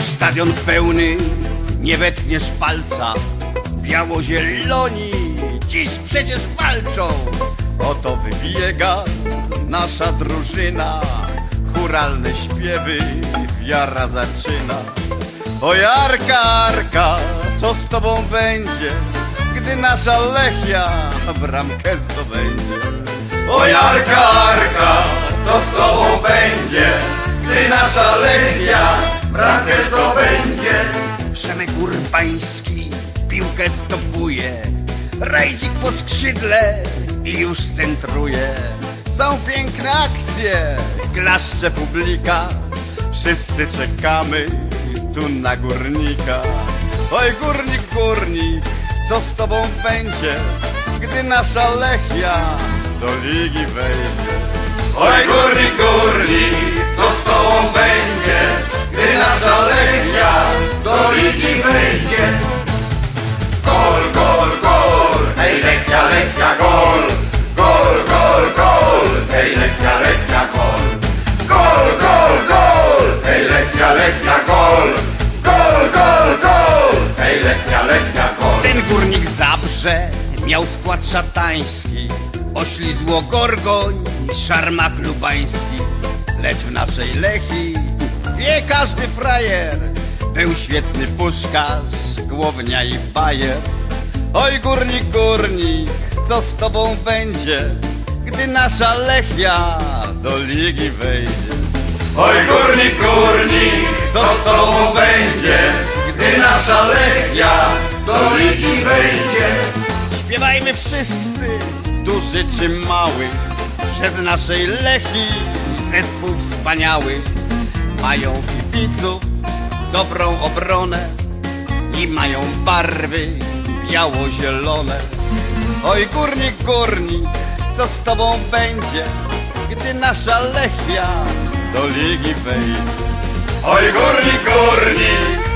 Stadion pełny, nie wetniesz palca. Biało-zieloni dziś przecież walczą. Oto wybiega nasza drużyna. Churalne śpiewy wiara zaczyna. Oj Arka, Arka, co z tobą będzie, gdy nasza Lechia bramkę zdobędzie? Oj Arka, Arka, co z tobą będzie, gdy nasza Lechia bramkę zdobędzie? Przemek Urbański piłkę stopuje, Rejdzik po skrzydle i już centruje. Są piękne akcje, klaszcze publika, wszyscy czekamy tu na górnika. Oj górnik, górnik, co z tobą będzie, gdy nasza Lechia do ligi wejdzie? Oj górnik, górnik, skład szatański, oślizło Gorgoń, szarmach lubański, lecz w naszej Lechi wie każdy frajer, był świetny puszkarz, głownia i bajer. Oj górnik, górnik, co z tobą będzie, gdy nasza Lechia do ligi wejdzie? Oj górnik, górnik, co z tobą będzie, gdy nasza Lechia do ligi wejdzie? Śpiewajmy wszyscy, duży czy mały, że z naszej Lechi zespół wspaniały. Mają kibiców, dobrą obronę i mają barwy biało-zielone. Oj górnik, górnik, co z tobą będzie, gdy nasza Lechia do ligi wejdzie? Oj górnik, górnik,